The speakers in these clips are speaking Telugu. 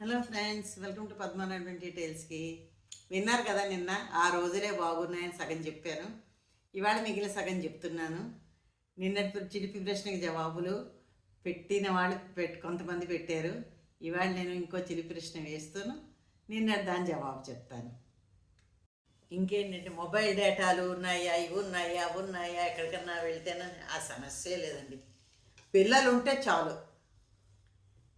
Hello friends welcome to Padmanabhan డీటెయిల్స్కి విన్నారు కదా నిన్న? ఆ రోజులే బాగున్నాయని సగం చెప్పాను. ఇవాళ మిగిలిన సగం చెప్తున్నాను. నిన్నటి చిలిపి ప్రశ్నకి జవాబులు పెట్టిన వాళ్ళు పెట్ కొంతమంది పెట్టారు. ఇవాళ నేను ఇంకో చిలిపి ప్రశ్న వేస్తాను. నిన్నటి దాని జవాబు చెప్తాను. ఇంకేంటంటే మొబైల్ డేటాలు ఉన్నాయా? ఇవి ఉన్నాయా? అవి ఉన్నాయా? ఎక్కడికన్నా వెళ్తేనా? ఆ సమస్యే లేదండి. పిల్లలు ఉంటే చాలు.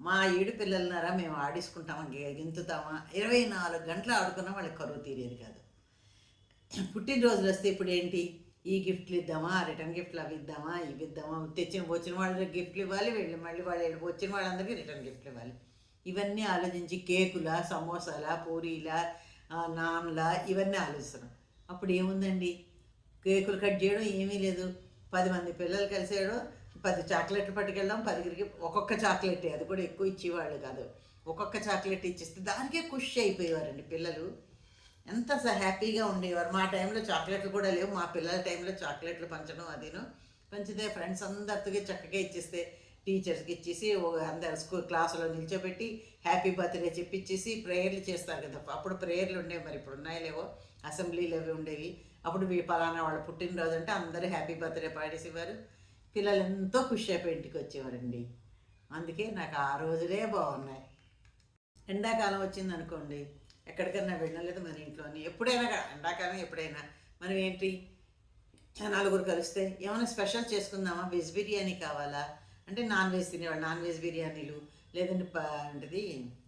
మా ఏడు పిల్లలన్నారా మేము ఆడేసుకుంటామా గే- గింతుతామా? ఇరవై నాలుగు గంటలు ఆడుకున్నా వాళ్ళకి కరువు తీరేది కాదు. పుట్టినరోజులు వస్తే ఇప్పుడు ఏంటి? ఈ గిఫ్ట్లు ఇద్దామా రిటర్న్ గిఫ్ట్లు అవి ఇద్దామా ఇవి ఇద్దామా? తెచ్చిన వచ్చిన వాళ్ళకి గిఫ్ట్లు ఇవ్వాలి వెళ్ళి మళ్ళీ వాళ్ళు వచ్చిన వాళ్ళందరికీ రిటర్న్ గిఫ్ట్లు ఇవ్వాలి. ఇవన్నీ ఆలోచించి కేకుల సమోసాల పూరీల నాన్ల ఇవన్నీ ఆలోచిస్తున్నాం. అప్పుడు ఏముందండి? కేకులు కట్ చేయడం ఏమీ లేదు. పది మంది పిల్లలు కలిసేయడం పది చాక్లెట్లు పట్టుకెళ్దాం పదిగిరికి ఒక్కొక్క చాక్లెట్ అది కూడా ఎక్కువ ఇచ్చేవాళ్ళు కాదు. ఒక్కొక్క చాక్లెట్ ఇచ్చిస్తే దానికే ఖుషి అయిపోయేవారండి పిల్లలు. ఎంత స- హ్యాపీగా ఉండేవారు. మా టైంలో చాక్లెట్లు కూడా లేవు. మా పిల్లల టైంలో చాక్లెట్లు పంచడం అదేను. పంచితే ఫ్రెండ్స్ అందరితో చక్కగా ఇచ్చేస్తే టీచర్స్కి ఇచ్చేసి అందరు స్కూల్ క్లాసులో నిల్చోబెట్టి హ్యాపీ బర్త్డే చెప్పిచ్చేసి ప్రేయర్లు చేస్తారు కదా. అప్పుడు ప్రేయర్లు ఉండేవి మరి. ఇప్పుడు ఉన్నాయో లేవో అసెంబ్లీలు అవి ఉండేవి. అప్పుడు మీ పలానా వాళ్ళ పుట్టినరోజు అంటే అందరూ హ్యాపీ బర్త్డే పాడేసేవారు పిల్లలు ఎంతో ఖుషి అయిపోయి ఇంటికి వచ్చేవారండి అందుకే నాకు ఆ రోజులే బాగున్నాయి. ఎండాకాలం వచ్చింది అనుకోండి ఎక్కడికన్నా వెళ్ళలేదు మన ఇంట్లోని. ఎప్పుడైనా ఎండాకాలం ఎప్పుడైనా మనం ఏంటి నలుగురు కలిస్తే ఏమైనా స్పెషల్ చేసుకుందామా? వెజ్ బిర్యానీ కావాలా? అంటే నాన్ వెజ్ తినేవాళ్ళు నాన్ వెజ్ బిర్యానీలు లేదంటే ప అంటది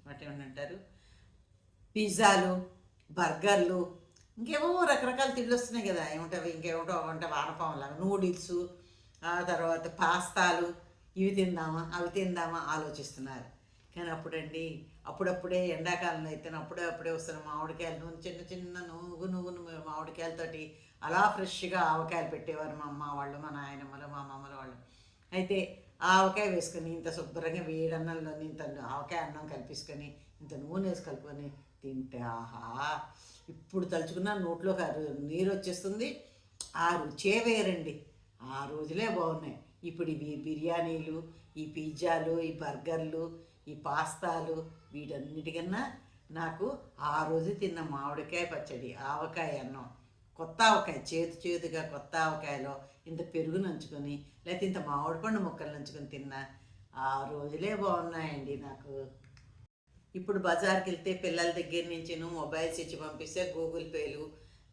వాటి అంటారు? పిజ్జాలు బర్గర్లు ఇంకేమో రకరకాల తిండి వస్తున్నాయి కదా. ఏముంటాయి ఇంకేమిటో అంటే వానపాములాగా నూడిల్స్ ఆ తర్వాత పాస్తాలు ఇవి తిందామా? అవి తిందామా? ఆలోచిస్తున్నారు. కానీ అప్పుడండి అప్పుడప్పుడే ఎండాకాలంలో అయితే అప్పుడే అప్పుడే వస్తున్న మామిడికాయలు నూనె చిన్న చిన్న నువ్వు నువ్వును మామిడికాయలతోటి అలా ఫ్రెష్గా ఆవకాయలు పెట్టేవారు మా అమ్మ వాళ్ళు మా నాయనమ్మలు మా అమ్మమ్మల వాళ్ళు. అయితే ఆవకాయ వేసుకొని ఇంత శుభ్రంగా వేడన్నంలో ఇంత ఆవకాయ అన్నం కలిపేసుకొని ఇంత నూనె వేసి కలుపుకొని తింటే ఆహా! ఇప్పుడు తలుచుకున్న నోట్లో నీరు వచ్చేస్తుంది. ఆ రుచే వేరండి. ఆ రోజులే బాగున్నాయి. ఇప్పుడు ఇవి బిర్యానీలు ఈ పిజ్జాలు ఈ బర్గర్లు ఈ పాస్తాలు వీటన్నిటికన్నా నాకు ఆ రోజు తిన్న మామిడికాయ పచ్చడి ఆవకాయ అన్నం కొత్త ఆవకాయ చేతు చేతుగా కొత్త ఆవకాయలో ఇంత పెరుగు నంచుకొని లేకపోతే ఇంత మామిడి పండు ముక్కలు నంచుకొని తిన్నా ఆ రోజులే బాగున్నాయండి నాకు. ఇప్పుడు బజార్కి వెళ్తే పిల్లల దగ్గర నుంచి నువ్వు మొబైల్స్ ఇచ్చి పంపిస్తే గూగుల్ పేలు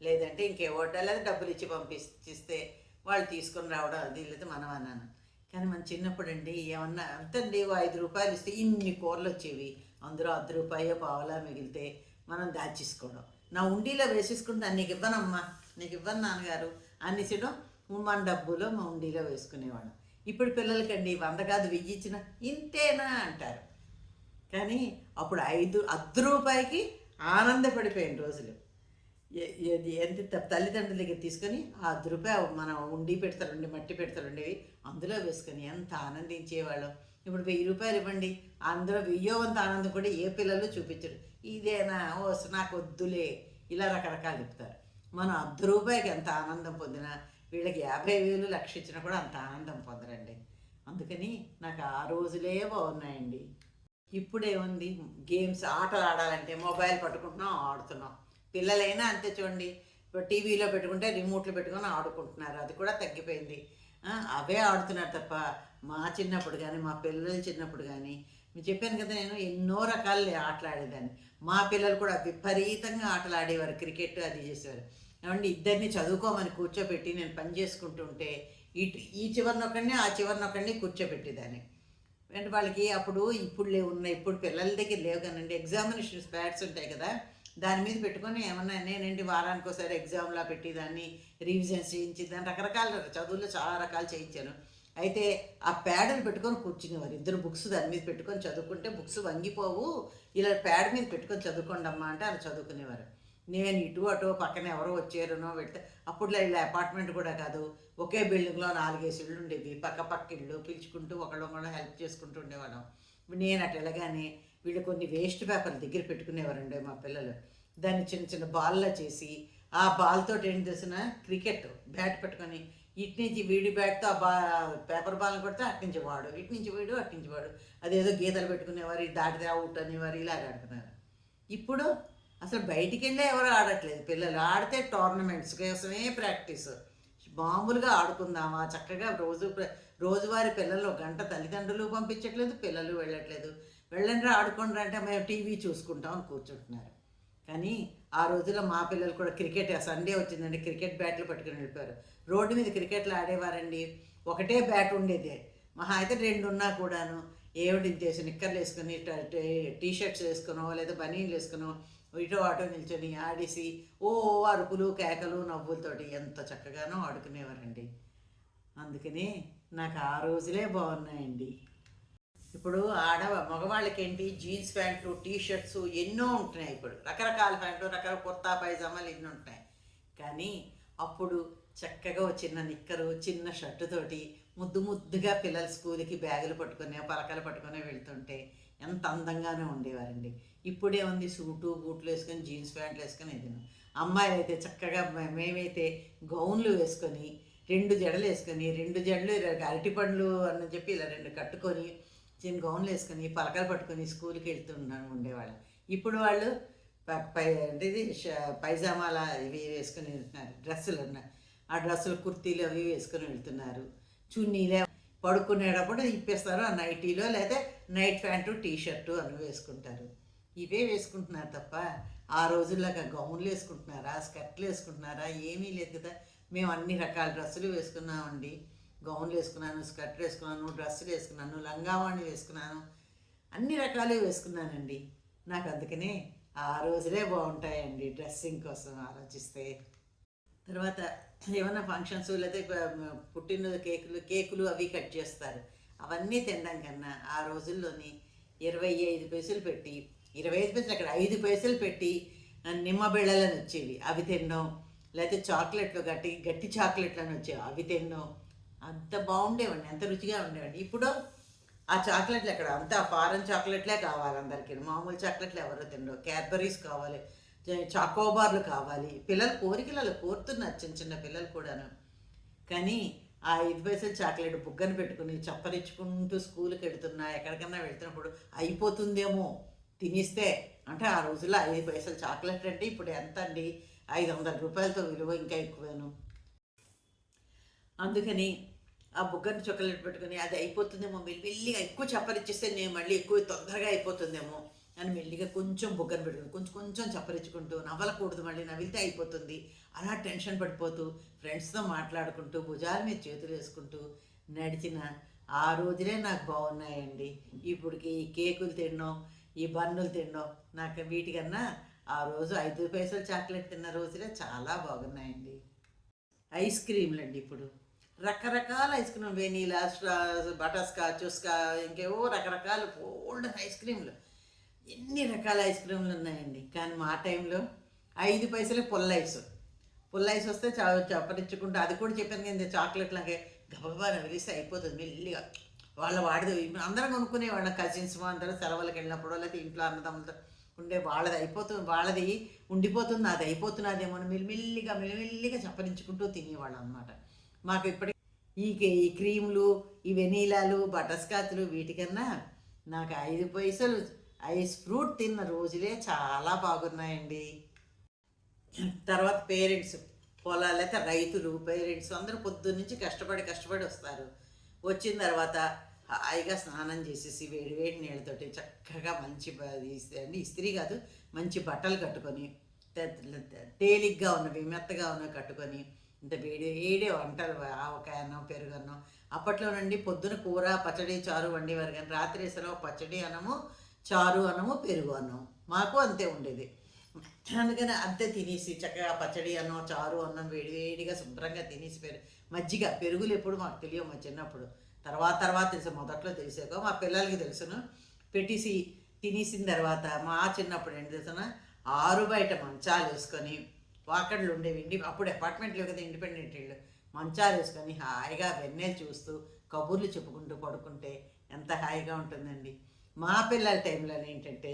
లేదంటే ఇంకేవోటా లేదా డబ్బులు ఇచ్చి పంపిస్తే వాళ్ళు తీసుకొని రావడం అది లేదా మనం అన్నాను. కానీ మన చిన్నప్పుడు అండి ఏమన్నా అంతండి ఓ ఐదు రూపాయలు ఇస్తే ఇన్ని కూరలు వచ్చేవి. అందులో అర్ధ రూపాయో పావలా మిగిలితే మనం దాచేసుకోవడం. నా ఉండీలో వేసేసుకుంటే నీకు ఇవ్వనమ్మా నీకు ఇవ్వను నాన్నగారు అనేసడం మన డబ్బులో మా ఉండిలో వేసుకునేవాళ్ళం. ఇప్పుడు పిల్లలకండి వంద కాదు వెయ్యి ఇచ్చిన ఇంతేనా అంటారు. కానీ అప్పుడు ఐదు అర్ధ రూపాయికి ఆనందపడిపోయిన రోజులు. ఎంత తల్లిదండ్రులకి తల్లిదండ్రుల దగ్గర తీసుకొని ఆ దృప మనం ఉండి పెడతారుండి మట్టి పెడతారుండేవి అందులో వేసుకొని ఎంత ఆనందించేవాళ్ళం. ఇప్పుడు వెయ్యి రూపాయలు ఇవ్వండి అందులో వెయ్యోవంత ఆనందం కూడా ఏ పిల్లలు చూపించరు. ఇదేనా? ఓ నాకు వద్దులే. ఇలా రకరకాలు చెప్తారు. మనం అర్ధ రూపాయికి ఎంత ఆనందం పొందినా వీళ్ళకి యాభై వేలు లక్ష ఇచ్చినా కూడా అంత ఆనందం పొందరండి. అందుకని నాకు ఆ రోజులే బాగున్నాయండి. ఇప్పుడేముంది? గేమ్స్ ఆటలు ఆడాలంటే మొబైల్ పట్టుకుంటున్నాం ఆడుతున్నాం. పిల్లలైనా అంతే చూడండి. ఇప్పుడు టీవీలో పెట్టుకుంటే రిమోట్లు పెట్టుకొని ఆడుకుంటున్నారు. అది కూడా తగ్గిపోయింది. అవే ఆడుతున్నారు తప్ప మా చిన్నప్పుడు కానీ మా పిల్లలు చిన్నప్పుడు కానీ నేను చెప్పాను కదా నేను ఎన్నో రకాల ఆటలు ఆడేదాన్ని మా పిల్లలు కూడా విపరీతంగా ఆటలు ఆడేవారు క్రికెట్ అది చేసేవారు. ఏమంటే ఇద్దరిని చదువుకోమని కూర్చోబెట్టి నేను పని చేసుకుంటుంటే ఇటు ఈ చివరినొకడిని ఆ చివరినొకడిని కూర్చోబెట్టేదాన్ని. అంటే వాళ్ళకి అప్పుడు ఇప్పుడు లేవు ఉన్నాయి. ఇప్పుడు పిల్లల దగ్గర లేవు కానండి. ఎగ్జామినేషన్ ప్యాడ్స్ ఉంటాయి కదా. దాని మీద పెట్టుకొని ఏమన్నా నేనండి వారానికి ఒకసారి ఎగ్జామ్లా పెట్టి దాన్ని రివిజన్స్ చేయించి దాన్ని రకరకాల చదువుల్లో చాలా రకాలు చేయించాను. అయితే ఆ ప్యాడ్ని పెట్టుకొని కూర్చునేవారు. ఇద్దరు బుక్స్ దాని మీద పెట్టుకొని చదువుకుంటే బుక్స్ వంగిపోవు. ఇలా ప్యాడ్ మీద పెట్టుకొని చదువుకోండి అమ్మా అంటే అలా చదువుకునేవారు. నేను ఇటు అటు పక్కన ఎవరో వచ్చారనో పెడితే అప్పట్లో ఇలా అపార్ట్మెంట్ కూడా కాదు. ఒకే బిల్డింగ్లో నాలుగేసి ఇళ్ళు ఉండేవి. పక్క పక్క ఇళ్ళు పిలుచుకుంటూ ఒకళ్ళు ఒకళ్ళు హెల్ప్ చేసుకుంటూ ఉండేవాళ్ళం. నేను అటు వెళ్ళగానే వీళ్ళు కొన్ని వేస్ట్ పేపర్ దగ్గర పెట్టుకునేవారండి మా పిల్లలు. దాన్ని చిన్న చిన్న బాల్లా చేసి ఆ బాల్తో ఏం తెలిసిన? క్రికెట్ బ్యాట్ పెట్టుకొని ఇటు నుంచి వీడి బ్యాట్తో ఆ బా పేపర్ బాల్ని కొడితే అటు నుంచి వాడు ఇటు నుంచి వీడు అటు నుంచి వాడు. అదేదో గీతలు పెట్టుకునేవారు దాటితే అవుట్ అనేవారు ఇలా ఆడుకున్నారు ఇప్పుడు అసలు బయటికి వెళ్ళే ఎవరు ఆడట్లేదు. పిల్లలు ఆడితే టోర్నమెంట్స్ కోసమే ప్రాక్టీస్. మామూలుగా ఆడుకుందామా? చక్కగా రోజు రోజువారి పిల్లలు గంట తల్లిదండ్రులు పంపించట్లేదు పిల్లలు వెళ్ళట్లేదు. వెళ్ళండి ఆడుకోండి అంటే మేము టీవీ చూసుకుంటాం అని కూర్చుంటున్నారు. కానీ ఆ రోజుల్లో మా పిల్లలు కూడా క్రికెట్ సండే వచ్చిందండి క్రికెట్ బ్యాట్లు పట్టుకుని వెళ్ళిపోయారు. రోడ్డు మీద క్రికెట్లు ఆడేవారండి. ఒకటే బ్యాట్ ఉండేది. మహా అయితే రెండు ఉన్నా కూడాను. ఏమిటి చేసి నిక్కర్లు వేసుకుని టీ షర్ట్స్ వేసుకునో లేదా బనీన్లు వేసుకునో ఇటో అటో నిల్చొని ఆడేసి ఓ అరుపులు కేకలు నవ్వులతోటి ఎంత చక్కగానో ఆడుకునేవారండి. అందుకని నాకు ఆ రోజులే బాగున్నాయండి. ఇప్పుడు ఆడ మగవాళ్ళకేంటి? జీన్స్ ప్యాంట్లు టీ షర్ట్స్ ఎన్నో ఉంటున్నాయి ఇప్పుడు. రకరకాల ప్యాంట్లు రకరకాల కుర్తా పైజామాలు ఎన్నో ఉంటున్నాయి కానీ అప్పుడు చక్కగా చిన్న నిక్కరు చిన్న షర్టుతోటి ముద్దు ముద్దుగా పిల్లలు స్కూల్కి బ్యాగులు పట్టుకునే పలకలు పట్టుకునే వెళ్తుంటే ఎంత అందంగానే ఉండేవారండి. ఇప్పుడే ఉంది సూటు బూట్లు వేసుకొని జీన్స్ ప్యాంట్లు వేసుకొని ఎదిను అమ్మాయిలు అయితే చక్కగా మేమైతే గౌన్లు వేసుకొని రెండు జడలు వేసుకొని రెండు జడలు అరటి పండ్లు అని చెప్పి ఇలా రెండు కట్టుకొని చిన్న గౌన్లు వేసుకొని పలకలు పట్టుకొని స్కూల్కి వెళ్తున్నాను ఉండేవాళ్ళం. ఇప్పుడు వాళ్ళు ప- పై అంటే ఇది పైజామాల ఇవి వేసుకొని వెళ్తున్నారు. డ్రెస్సులు ఉన్నాయి. ఆ డ్రెస్సులు కుర్తీలు అవి వేసుకొని వెళ్తున్నారు. చున్నీలే పడుకునేటప్పుడు ఇప్పేస్తారు ఆ నైటీలో లేదా నైట్ ప్యాంటు టీ షర్టు అవి వేసుకుంటారు. ఇవే వేసుకుంటున్నారు తప్ప ఆ రోజుల్లాగా గౌన్లు వేసుకుంటున్నారా స్కర్ట్లు వేసుకుంటున్నారా ఏమీ లేదు కదా. మేము అన్ని రకాల డ్రెస్సులు వేసుకున్నామండి. గౌన్లు వేసుకున్నాను స్కర్ట్ వేసుకున్నాను డ్రెస్సులు వేసుకున్నాను లంగావాణి వేసుకున్నాను అన్ని రకాలు వేసుకున్నానండి. నాకు అందుకనే ఆ రోజులే బాగుంటాయండి డ్రెస్సింగ్ కోసం ఆలోచిస్తే. తర్వాత ఏమైనా ఫంక్షన్స్ లేకపోతే పుట్టినరోజు కేకులు కేకులు అవి కట్ చేస్తారు. అవన్నీ తినడం కన్నా ఆ రోజుల్లోని ఇరవై ఐదు పైసలు పెట్టి ఇరవై ఐదు పైసలు అక్కడ ఐదు పైసలు పెట్టి నిమ్మ బిళ్ళలని వచ్చేవి. అవి తినడం లేకపోతే చాక్లెట్లు గట్టి గట్టి చాక్లెట్లు అని వచ్చేవి. అవి తినడం అంత బాగుండేవండి ఎంత రుచిగా ఉండేవండి. ఇప్పుడు ఆ చాక్లెట్లు ఎక్కడ? అంతా ఫారెన్ చాక్లెట్లే కావాలి అందరికీ. మామూలు చాక్లెట్లు ఎవరో తినరు. క్యాడ్బరీస్ కావాలి చాకోబార్లు కావాలి. పిల్లలు కోరికలు అలా కోరుతున్నారు చిన్న చిన్న పిల్లలు కూడాను. కానీ ఆ ఐదు పైసలు చాక్లెట్ బుగ్గను పెట్టుకుని చప్పరించుకుంటూ స్కూల్కి వెళ్తున్నా ఎక్కడికన్నా వెళ్తున్నప్పుడు అయిపోతుందేమో తినిస్తే. అంటే ఆ రోజుల్లో ఐదు పైసలు చాక్లెట్ అంటే ఇప్పుడు ఎంత అండి ఐదు వందల రూపాయలతో విలువ ఇంకా ఎక్కువేను. అందుకని ఆ బుగ్గని చాక్లెట్ పెట్టుకుని అది అయిపోతుందేమో మెల్లిగా ఎక్కువ చప్పరిచ్చేస్తే నేను మళ్ళీ ఎక్కువ తొందరగా అయిపోతుందేమో. అని మెల్లిగా కొంచెం బుగ్గను పెట్టుకుని కొంచెం కొంచెం చప్పరించుకుంటూ నవ్వలకూడదు మళ్ళీ నవ్వితే అయిపోతుంది. అలా టెన్షన్ పడిపోతూ ఫ్రెండ్స్తో మాట్లాడుకుంటూ భుజాల మీద చేతులు వేసుకుంటూ నడిచిన ఆ రోజులే నాకు బాగున్నాయండి. ఇప్పటికి ఈ కేకులు తినడం ఈ బన్నులు తినడం నాకు వీటికన్నా ఆ రోజు ఐదు పైసలు చాక్లెట్ తిన్న రోజులే చాలా బాగున్నాయండి. ఐస్ క్రీమ్లు అండి ఇప్పుడు. రకరకాల ice cream vanilla butter scotch స్కా ఇంకేవో రకరకాల ఓల్డ్ ఐస్ క్రీమ్లు. ఎన్ని రకాల ఐస్ క్రీమ్లు ఉన్నాయండి? కానీ మా టైంలో ఐదు పైసలే పుల్ల ఐస్. పుల్ల ఐస్ వస్తే చా చప్పరించుకుంటూ అది కూడా చెప్పాను కదా చాక్లెట్ లాగే గబగబా నవిలిస్తే అయిపోతుంది మెల్లిగా. వాళ్ళ వాడిది అందరం కొనుక్కునే వాళ్ళ కజిన్స్ అందరూ సెలవులకు వెళ్ళినప్పుడు లేకపోతే ఇంట్లో అన్నదమ్ములతో ఉండే వాళ్ళది అయిపోతుంది వాళ్ళది ఉండిపోతుంది అది అయిపోతున్నదేమో అని మెల్లిమెల్లిగా మెల్లిమెల్లిగా చప్పరించుకుంటూ తినేవాళ్ళు అనమాట మాకు ఇప్పటికీ ఈ ఈ క్రీములు ఈ వెనీలాలు బటర్ స్కాచ్లు వీటికన్నా నాకు ఐదు పైసలు ఐస్ ఫ్రూట్ తిన్న రోజులే చాలా బాగున్నాయండి. తర్వాత పేరెంట్స్ పొలాలు అయితే రైతులు పేరెంట్స్ అందరూ పొద్దున్న నుంచి కష్టపడి కష్టపడి వస్తారు. వచ్చిన తర్వాత హాయిగా స్నానం చేసేసి వేడి వేడి నీళ్ళతోటి చక్కగా మంచి ఇస్త్రీ అంటే ఇస్త్రీ కాదు మంచి బట్టలు కట్టుకొని తేలిగ్గా ఉన్నవి మెత్తగా ఉన్నవి కట్టుకొని ఇంత వేడి వేడి వంటలు ఆవకాయనం పెరుగన్నం అప్పట్లో నుండి పొద్దున కూర పచ్చడి చారు వండేవారు కానీ రాత్రి వేసలో పచ్చడి అన్నము చారు అన్నము పెరుగు అన్నం మాకు అంతే ఉండేది. అందుకని అంతే తినేసి చక్కగా పచ్చడి అన్నం చారు అన్నం వేడి వేడిగా శుభ్రంగా తినేసి పెరుగు మజ్జిగ పెరుగులు ఎప్పుడు మాకు తెలియవు మా చిన్నప్పుడు. తర్వాత తర్వాత తెలుసు మొదట్లో తెలిసాక మా పిల్లలకి తెలుసును. పెట్టేసి తినేసిన తర్వాత మా చిన్నప్పుడు ఏంటి తెలుసిన ఆరు బయట మంచాలు వేసుకొని వాకడ్లు ఉండేవి. ఇండి అప్పుడు అపార్ట్మెంట్లో కదా ఇండిపెండెంట్ ఇళ్ళు మంచాలు వేసుకొని హాయిగా వెన్నెలు చూస్తూ కబుర్లు చెప్పుకుంటూ పడుకుంటే ఎంత హాయిగా ఉంటుందండి. మా పిల్లల టైంలో ఏంటంటే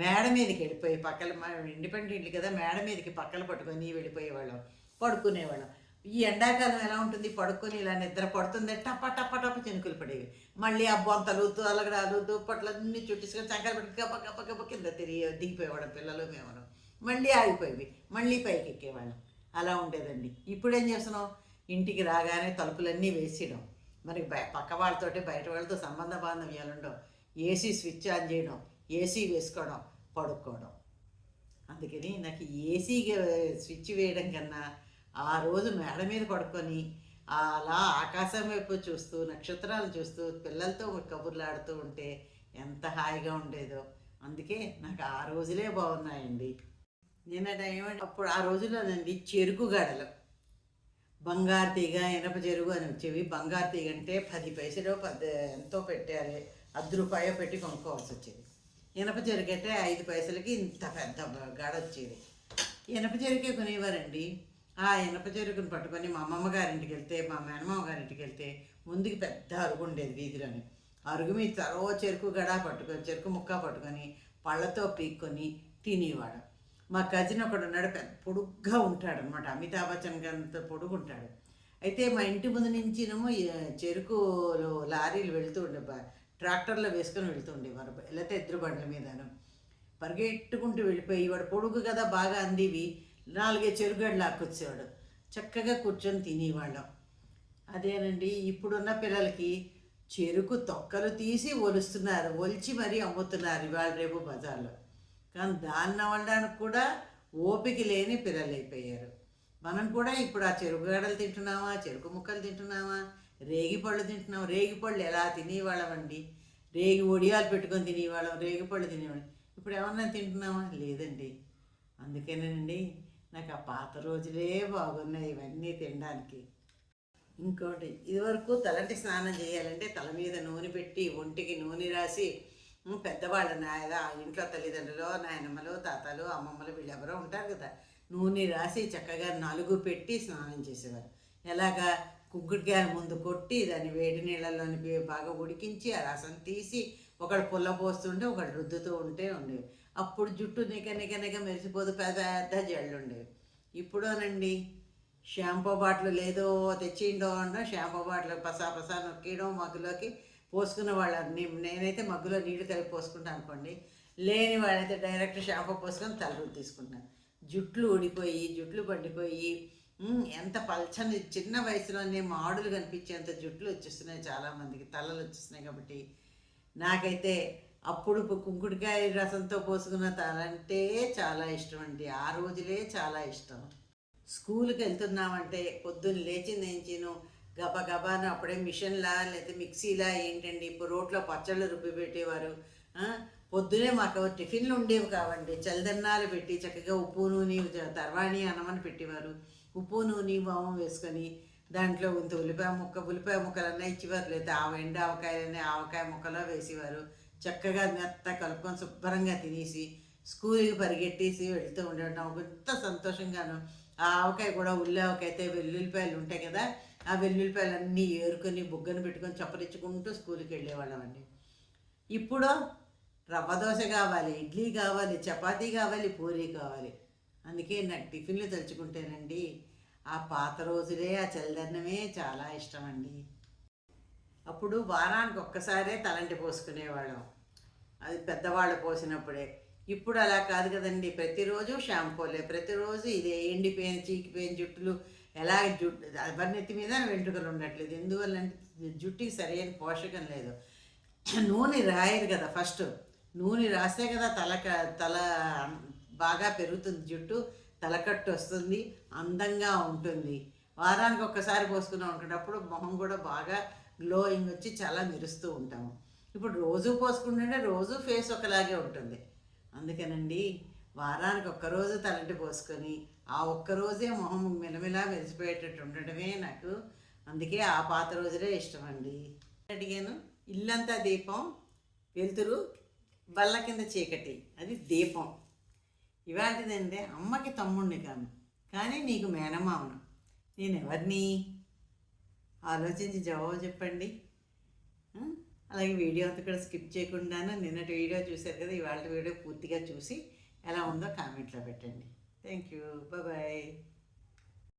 మేడ మీదకి వెళ్ళిపోయి పక్కల మా ఇండిపెండెంట్ ఇల్లు కదా మేడ మీదకి పక్కలు పట్టుకొని వెళ్ళిపోయేవాళ్ళం పడుకునేవాళ్ళం. ఈ ఎండాకాలం ఎలా ఉంటుంది? పడుకొని ఇలా నిద్ర పడుతుంది టప టప టప చెనుకులు పడేవి. మళ్ళీ ఆ బొంతలు తొలగడాలు దుప్పట్లు అన్ని చుట్టేసుకొని చంకలు పెట్టి గప్ప గప్ప గప్ప కింద తిరిగి దిగిపోయేవాడు పిల్లలు మేము మళ్ళీ ఆగిపోయేవి మళ్ళీ పైకి ఎక్కేవాళ్ళం. అలా ఉండేదండి. ఇప్పుడు ఏం చేస్తున్నాం? ఇంటికి రాగానే తలుపులన్నీ వేసేయడం మరి పక్క వాళ్ళతోటి బయట వాళ్ళతో సంబంధ బాంధవ్యాలు ఉండవు. ఏసీ స్విచ్ ఆన్ చేయడం ఏసీ వేసుకోవడం పడుకోవడం. అందుకని నాకు ఏసీ స్విచ్ వేయడం కన్నా ఆ రోజు మేడ మీద పడుకొని అలా ఆకాశం వైపు చూస్తూ నక్షత్రాలు చూస్తూ పిల్లలతో కబుర్లు ఆడుతూ ఉంటే ఎంత హాయిగా ఉండేదో. అందుకే నాకు ఆ రోజులే బాగున్నాయండి. నేనట ఏమంటే అప్పుడు ఆ రోజుల్లోనండి చెరుకు గడలు. బంగారు తీగ ఇనప చెరుగు అని వచ్చేవి. బంగారు తీగ అంటే పది పైసలు పది ఎంతో పెట్టాలి అర్ధ రూపాయో పెట్టి కొనుక్కోవాల్సి వచ్చేది ఇనప చెరుకు ఐదు పైసలకి ఇంత పెద్ద గడ వచ్చేది ఇనప చెరుకే కొనేవారండి. ఆ ఇనప చెరుకుని పట్టుకొని మా అమ్మమ్మ గారింటికి వెళ్తే మా మేనమామ గారింటికి వెళ్తే ముందుకి పెద్ద అరుగు ఉండేది వీధిలోని. అరుగు మీద తరో చెరుకు గడ పట్టుకొని చెరుకు ముక్క పట్టుకొని పళ్ళతో పీక్కొని తినేవాడు. మా కజిన్ ఒకడు ఉన్నాడు పెద్ద పొడుగ్గా ఉంటాడు అనమాట అమితాబ్ బచ్చన్ గారితో పొడుగు ఉంటాడు అయితే మా ఇంటి ముందు నుంచినేమో చెరుకు చెరుకులో లారీలు వెళుతూ ఉండే బ- ట్రాక్టర్లో వేసుకొని వెళ్తుండేవారు లేకపోతే ఎదురు బండ్ల మీదను. పరిగెట్టుకుంటూ వెళ్ళిపోయి వాడు పొడుగు కదా బాగా అందివి. నాలుగే చెరుగడ్లు లాక్కొచ్చేవాడు. చక్కగా కూర్చొని తినేవాళ్ళం. అదేనండి ఇప్పుడున్న పిల్లలకి చెరుకు తొక్కలు తీసి ఒలుస్తున్నారు. ఒలిచి మరీ అమ్ముతున్నారు ఇవాళ రేపు బజార్లో. కానీ దాన్ని అవ్వడానికి కూడా ఓపిక లేని పిల్లలు అయిపోయారు. మనం కూడా ఇప్పుడు ఆ చెరుకు గడలు తింటున్నామా? చెరుకు ముక్కలు తింటున్నామా? రేగి పళ్ళు తింటున్నాం. రేగి పళ్ళు ఎలా తినేవాళ్ళమండి? రేగి ఒడియాలు పెట్టుకొని తినేవాళ్ళం. రేగి పళ్ళు తినేవాళ్ళం. ఇప్పుడు ఏమన్నా తింటున్నామా? లేదండి. అందుకేనండి నాకు ఆ పాత రోజులే బాగున్నాయి ఇవన్నీ తినడానికి. ఇంకోటి ఇదివరకు తలంటి స్నానం చేయాలంటే తల మీద నూనె పెట్టి ఒంటికి నూనె రాసి పెద్దవాళ్ళు నాయన ఇంట్లో తల్లిదండ్రులు నాయనమ్మలు తాతలు అమ్మమ్మలు వీళ్ళెవరో ఉంటారు కదా. నూనె రాసి చక్కగా నలుగు పెట్టి స్నానం చేసేవారు. ఎలాగా? కుగ్గుడికాయల ముందు కొట్టి దాన్ని వేడి నీళ్ళలోని బాగా ఉడికించి ఆ రసం తీసి ఒకడు పుల్ల పోస్తుంటే ఒకడు రుద్దుతూ ఉంటే ఉండేవి. అప్పుడు జుట్టు నిక నిక నిక మెరిసిపోదు పెద్ద పెద్ద జళ్ళు ఉండేవి. ఇప్పుడోనండి షాంపూ బాటిల్ లేదో తెచ్చిండో అన్న షాంపూ బాటిల్ పసా పసా నొక్కియడం మగ్గులోకి పోసుకున్న వాళ్ళని నేనైతే మగ్గులో నీళ్ళు కలిపి పోసుకుంటాను అనుకోండి లేని వాళ్ళైతే డైరెక్ట్ షాంపూ పోసుకొని తలరు తీసుకుంటాను జుట్లు ఊడిపోయి జుట్లు పండిపోయి ఎంత పల్చని చిన్న వయసులోనే మాడులు కనిపించేంత జుట్లు వచ్చేస్తున్నాయి చాలామందికి తలలు వచ్చేస్తున్నాయి కాబట్టి. నాకైతే అప్పుడు కుంకుడికాయ కుంకుడుకాయ రసంతో పోసుకున్న తలంటే చాలా ఇష్టం అండి. ఆ రోజులే చాలా ఇష్టం. స్కూల్కి వెళ్తున్నామంటే పొద్దున్న లేచి నేంచిను గబా గబాను అప్పుడే మిషన్లా లేకపోతే మిక్సీలా ఏంటండి? ఇప్పుడు రోట్లో పచ్చళ్ళు రుబ్బి పెట్టేవారు. పొద్దునే మాకు టిఫిన్లు ఉండేవి కావండి. చల్దన్నాలు పెట్టి చక్కగా ఉప్పు నూనె తర్వాణి అన్నమని పెట్టేవారు. ఉప్పు నూనె వాము వేసుకొని దాంట్లో ఇంత ఉల్లిపాయ ముక్క ఉల్లిపాయ ముక్కలన్నా ఇచ్చేవారు. లేదా ఆవ ఎండ ఆవకాయలన్నీ ఆవకాయ ముక్కలో వేసేవారు. చక్కగా మెత్త కలుపుకొని శుభ్రంగా తినేసి స్కూల్కి పరిగెట్టేసి వెళుతూ ఉండడం నాకు ఎంత సంతోషంగాను. ఆ ఆవకాయ కూడా ఉల్లి ఆవకాయ అయితే వెల్లుల్లిపాయలు ఉంటాయి కదా ఆ వెల్లుల్లిపాయలు అన్నీ ఏరుకొని బుగ్గను పెట్టుకొని చప్పరించుకుంటూ స్కూల్కి వెళ్ళేవాళ్ళమండి. ఇప్పుడు రవ్వ దోశ కావాలి ఇడ్లీ కావాలి చపాతీ కావాలి పూరీ కావాలి. అందుకే నాకు టిఫిన్లు తలుచుకుంటేనండి ఆ పాత రోజులే ఆ చల్లదన్నమే చాలా ఇష్టం అండి అప్పుడు వారానికి ఒక్కసారే తలంటి పోసుకునేవాళ్ళం. అది పెద్దవాళ్ళు పోసినప్పుడే. ఇప్పుడు అలా కాదు కదండి. ప్రతిరోజు షాంపూలే ప్రతిరోజు ఇదే ఎండిపోయిన చీకిపోయిన జుట్టులు. ఎలా జుట్టు అబర్నెత్తి మీద వెంట్రుకలు ఉండట్లేదు. ఎందువల్ల జుట్టుకి సరైన పోషకం లేదు. నూనె రాయరు కదా ఫస్ట్. నూనె రాస్తే కదా తల తల బాగా పెరుగుతుంది జుట్టు తలకట్టు వస్తుంది అందంగా ఉంటుంది. వారానికి ఒక్కసారి పోసుకుని అనుకున్నప్పుడు మొహం కూడా బాగా గ్లోయింగ్ వచ్చి చాలా మెరుస్తూ ఉంటాము. ఇప్పుడు రోజు పోసుకుంటుంటే రోజు ఫేస్ ఒకలాగే ఉంటుంది. అందుకేనండి వారానికి ఒక్కరోజు తలంటి పోసుకొని ఆ ఒక్కరోజే మొహం మిలమిలా మెరిసిపోయేటట్టు ఉండడమే నాకు అందుకే ఆ పాత రోజులే ఇష్టం అండి అడిగాను ఇల్లంతా దీపం వెలుతురు బల్ల కింద చీకటి. అది దీపం. ఇవాటిదంటే అమ్మకి తమ్ముడిని కాను. కానీ నీకు మేనమామను. నేను ఎవరిని ఆలోచించి జవాబు చెప్పండి. అలాగే వీడియో అంతా కూడా స్కిప్ చేయకుండాను నిన్నటి వీడియో చూశారు కదా ఇవాళ వీడియో పూర్తిగా చూసి ఎలా ఉందో కామెంట్లో పెట్టండి. Thank you. బాయ్.